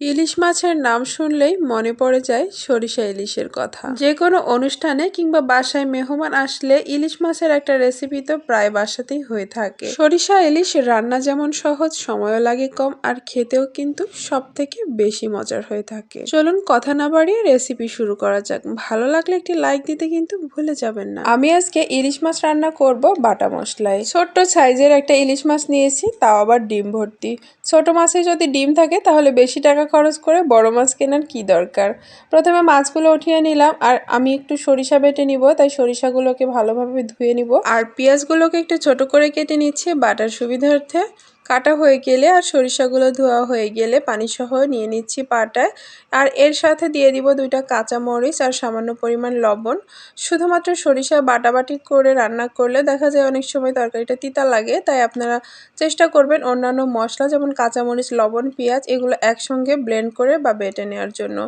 ইলিশ মাছের নাম শুনলেই মনে পড়ে যায় সরিষা ইলিশের কথা। যে কোনো অনুষ্ঠানে কিংবা বাসায় মেহমান আসলে ইলিশ মাছের একটা রেসিপি তো প্রায় বাসাতেই হয়ে থাকে। সরিষা ইলিশ রান্না যেমন সহজ, সময়ও লাগে কম আর খেতেও কিন্তু সব থেকে বেশি মজার হয়ে থাকে। চলুন কথা না বাড়িয়ে রেসিপি শুরু করা যাক। ভালো লাগলে একটি লাইক দিতে কিন্তু ভুলে যাবেন না। আমি আজকে ইলিশ মাছ রান্না করব বাটা মশলায়। ছোট্ট সাইজের একটা ইলিশ মাছ নিয়েছি, তাও আবার ডিম ভর্তি। ছোট মাছে যদি ডিম থাকে তাহলে বেশি টাকা খরচ করে বড় মাছ কেনার কি দরকার? প্রথমে মাছগুলো উঠিয়ে নিলাম, আর আমি একটু সরিষা বেটে নিব, তাই সরিষাগুলোকে ভালোভাবে ধুয়ে নিব। আর পেঁয়াজগুলোকে একটু ছোট করে কেটে নিচ্ছি, বাটার সুবিধার্থে। কাটা হয়ে গেলে আর সরিষাগুলো ধোয়া হয়ে গেলে পানি সহ নিয়ে নিচ্ছি পাটায়। আর এর সাথে দিয়ে দিব দুইটা কাঁচা মরিচ আর সামান্য পরিমাণ লবণ। শুধুমাত্র সরিষা বাটাবাটি করে রান্না করলে দেখা যায় অনেক সময় তরকারিটা তিতা লাগে, তাই আপনারা চেষ্টা করবেন অন্যান্য মশলা যেমন কাঁচামরিচ, লবণ, পেঁয়াজ এগুলো একসঙ্গে ব্লেন্ড করে বা বেটে নেওয়ার জন্য।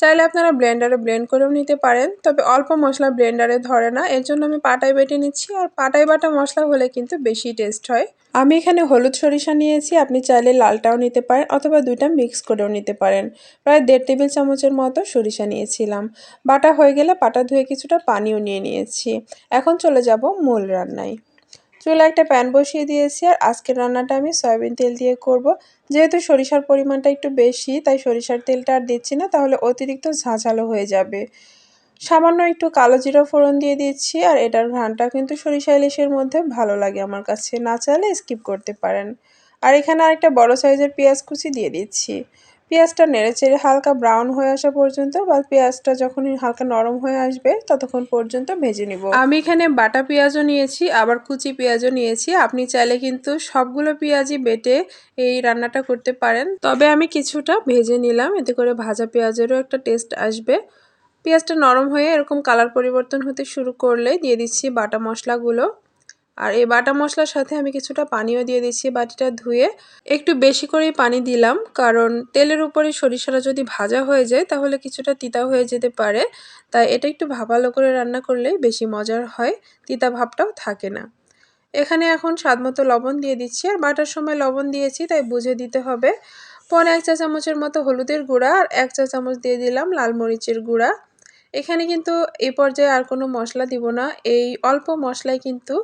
চাইলে আপনারা ব্লেন্ডারে ব্লেন্ড করেও নিতে পারেন, তবে অল্প মশলা ব্লেন্ডারে ধরে না। এর জন্য আমি পাটায় বেটে নিচ্ছি, আর পাটায় বাটা মশলা হলে কিন্তু বেশি টেস্ট হয়। আমি এখানে হলুদ সরিষা নিয়েছি, আপনি চাইলে লালটাও নিতে পারেন অথবা দুইটা মিক্স করেও নিতে পারেন। প্রায় দেড় টেবিল চামচের মতো সরিষা নিয়েছিলাম। বাটা হয়ে গেলে পাটা ধুয়ে কিছুটা পানিও নিয়ে নিয়েছি। এখন চলে যাব মূল রান্নায়। চুলা একটা প্যান বসিয়ে দিয়েছি আর আজকের রান্নাটা আমি সয়াবিন তেল দিয়ে করব। যেহেতু সরিষার পরিমাণটা একটু বেশি, তাই সরিষার তেলটা আর দিচ্ছি না, তাহলে অতিরিক্ত ঝাঁঝালো হয়ে যাবে। সামান্য একটু কালো জিরা ফোড়ন দিয়ে দিচ্ছি আর এটার ঘ্রানটা কিন্তু সরিষা ইলিশের মধ্যে ভালো লাগে আমার কাছে। না চাইলে স্কিপ করতে পারেন। আর এখানে আরেকটা বড় সাইজের পেঁয়াজ কুচি দিয়ে দিচ্ছি। পেঁয়াজটা নেড়ে চেড়ে হালকা ব্রাউন হয়ে আসা পর্যন্ত বা পেঁয়াজটা যখনই হালকা নরম হয়ে আসবে ততক্ষণ পর্যন্ত ভেজে নিব। আমি এখানে বাটা পেঁয়াজও নিয়েছি, আবার কুচি পেঁয়াজও নিয়েছি। আপনি চাইলে কিন্তু সবগুলো পেঁয়াজই বেটে এই রান্নাটা করতে পারেন। তবে আমি কিছুটা ভেজে নিলাম, এতে করে ভাজা পেঁয়াজেরও একটা টেস্ট আসবে। পেঁয়াজটা নরম হয়ে এরকম কালার পরিবর্তন হতে শুরু করলে দিয়ে দিচ্ছি বাটা মশলাগুলো। আর এই বাটা মশলার সাথে আমি কিছুটা পানিও দিয়ে দিচ্ছি বাটিটা ধুয়ে। একটু বেশি করেই পানি দিলাম, কারণ তেলের উপরে সরিষাটা যদি ভাজা হয়ে যায় তাহলে কিছুটা তিতা হয়ে যেতে পারে। তাই এটা একটু ভাবালো করে রান্না করলে বেশি মজার হয়, তিতা ভাবটাও থাকে না। এখানে এখন স্বাদ মতো লবণ দিয়ে দিচ্ছি, আর বাটার সময় লবণ দিয়েছি তাই বুঝে দিতে হবে। পরে এক চা চামচের মতো হলুদের গুঁড়া, আর এক চা চামচ দিয়ে দিলাম লাল মরিচের গুঁড়া। এখানে কিন্তু এই পর্যায়ে আর কোনো মশলা দিব না। এই অল্প মশলায় কিন্তু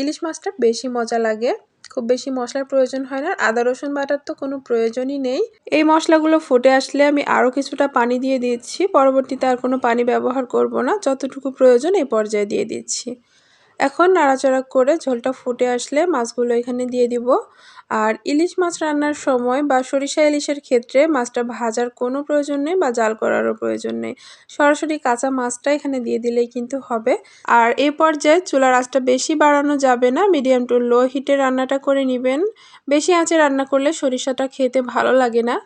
ইলিশ মাছটা বেশি মজা লাগে। খুব বেশি মশলার প্রয়োজন হয় না। আদা, রসুন বাটার তো কোনো প্রয়োজনই নেই। এই মশলাগুলো ফুটে আসলে আমি আরও কিছুটা পানি দিয়ে দিচ্ছি। পরবর্তীতে আর কোনো পানি ব্যবহার করব না। যতটুকু প্রয়োজন এই পর্যায়ে দিয়ে দিচ্ছি। এখন নাড়াচাড়া করে ঝোলটা ফুটে আসলে মাছগুলো এখানে দিয়ে দিব। আর ইলিশ মাছ রান্নার সময় বা সরিষা ইলিশের ক্ষেত্রে মাছটা ভাজার কোনো প্রয়োজন নেই বা জাল করারও প্রয়োজন নেই। সরাসরি কাঁচা মাছটা এখানে দিয়ে দিলেই কিন্তু হবে। আর এই পর্যায়ে চুলার আঁচটা বেশি বাড়ানো যাবে না, মিডিয়াম টু লো হিটে রান্নাটা করে নেবেন। বেশি আঁচে রান্না করলে সরিষাটা খেতে ভালো লাগে না।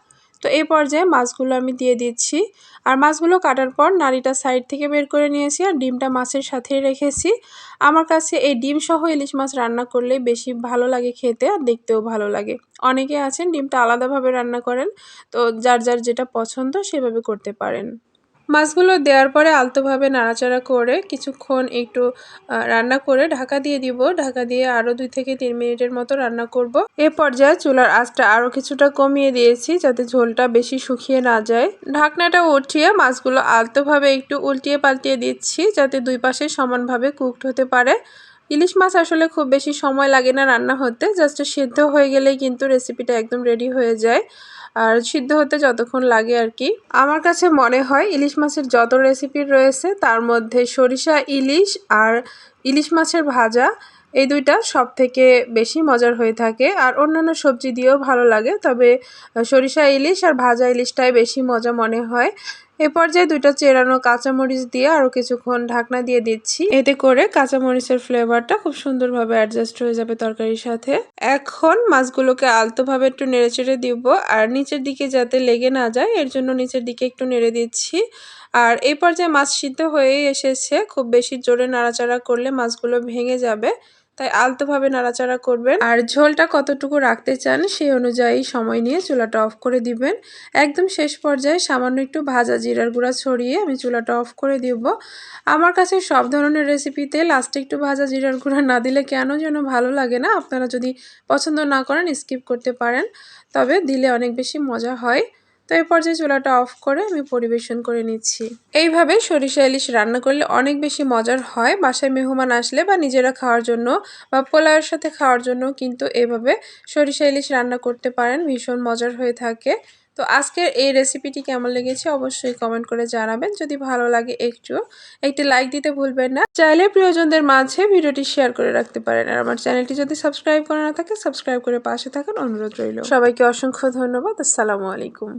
তো এই পর্যায়ে মাছগুলো আমি দিয়ে দিচ্ছি। আর মাছগুলো কাটার পর নাড়িটা সাইড থেকে বের করে নিয়েছি আর ডিমটা মাছের সাথেই রেখেছি। আমার কাছে এই ডিম সহ ইলিশ মাছ রান্না করলে বেশি ভালো লাগে খেতে আর দেখতেও ভালো লাগে। অনেকে আছেন ডিমটা আলাদাভাবে রান্না করেন, তো যার যার যেটা পছন্দ সেভাবে করতে পারেন। মাছগুলো দেওয়ার পরে আলতোভাবে নাড়াচাড়া করে কিছুক্ষণ একটু রান্না করে ঢাকা দিয়ে দিব। ঢাকা দিয়ে আরও দুই থেকে তিন মিনিটের মতো রান্না করব। এ পর্যায়ে চুলার আঁচটা আরও কিছুটা কমিয়ে দিয়েছি যাতে ঝোলটা বেশি শুকিয়ে না যায়। ঢাকনাটা উঠিয়ে মাছগুলো আলতোভাবে একটু উল্টিয়ে পাল্টিয়ে দিচ্ছি যাতে দুই পাশে সমানভাবে কুকড হতে পারে। ইলিশ মাছ আসলে খুব বেশি সময় লাগে না রান্না হতে জাস্ট সিদ্ধ হয়ে গেলেই কিন্তু রেসিপিটা একদম রেডি হয়ে যায়। আর সিদ্ধ হতে যতক্ষণ লাগে আর কি। আমার কাছে মনে হয় ইলিশ মাছের যত রেসিপি রয়েছে, তার মধ্যে সরিষা, ইলিশ আর ইলিশ মাছের ভাজা, এই দুইটা সব থেকে বেশি মজার হয়ে থাকে। আর অন্যান্য সবজি দিয়েও ভালো লাগে, তবে সরিষা, ইলিশ আর ভাজা, ইলিশটাই বেশি মজা মনে হয়। এ পর্যায়ে দুইটা চেরানো কাঁচামরিচ দিয়ে আরও কিছুক্ষণ ঢাকনা দিয়ে দিচ্ছি। এতে করে কাঁচামরিচের ফ্লেভারটা খুব সুন্দরভাবে অ্যাডজাস্ট হয়ে যাবে তরকারির সাথে। এখন মাছগুলোকে আলতোভাবে একটু নেড়ে চেড়ে দিব, আর নিচের দিকে যাতে লেগে না যায়, এর জন্য নিচের দিকে একটু নেড়ে দিচ্ছি। আর এই পর্যায়ে মাছ সিদ্ধ হয়েই এসেছে, খুব বেশি জোরে নাড়াচাড়া করলে মাছগুলো ভেঙে যাবে। তাই আলতোভাবে নাড়াচাড়া করবেন। আর ঝোলটা কতটুকু রাখতে চান সেই অনুযায়ী সময় নিয়ে চুলাটা অফ করে দিবেন। একদম শেষ পর্যায়ে সামান্য একটু ভাজা জিরার গুঁড়া ছড়িয়ে আমি চুলাটা অফ করে দিব। আমার কাছে সব ধরনের রেসিপিতে লাস্টে একটু ভাজা জিরার গুঁড়া না দিলে কেন যেন ভালো লাগে না? আপনারা যদি পছন্দ না করেন স্কিপ করতে পারেন। তবে দিলে অনেক বেশি মজা হয়। তো এই পর্যায়ে চুলাটা অফ করে আমি পরিবেশন করে নিচ্ছি। এইভাবে সরিষা ইলিশ রান্না করলে অনেক বেশি মজার হয়। বাসায় মেহমান আসলে বা নিজেরা খাওয়ার জন্য বা পোলাওয়ের সাথে খাওয়ার জন্য কিন্তু এভাবে সরিষা ইলিশ রান্না করতে পারেন, ভীষণ মজার হয়ে থাকে। তো আজকের এই রেসিপিটি কেমন লেগেছে অবশ্যই কমেন্ট করে জানাবেন। যদি ভালো লাগে একটু, একটি লাইক দিতে ভুলবেন না। চাইলে প্রিয়জনদের মাঝে ভিডিওটি শেয়ার করে রাখতে পারেন। আর আমার চ্যানেলটি যদি সাবস্ক্রাইব করা না থাকে, সাবস্ক্রাইব করে পাশে থাকার অনুরোধ রইল। সবাইকে অসংখ্য ধন্যবাদ। আসসালামু আলাইকুম।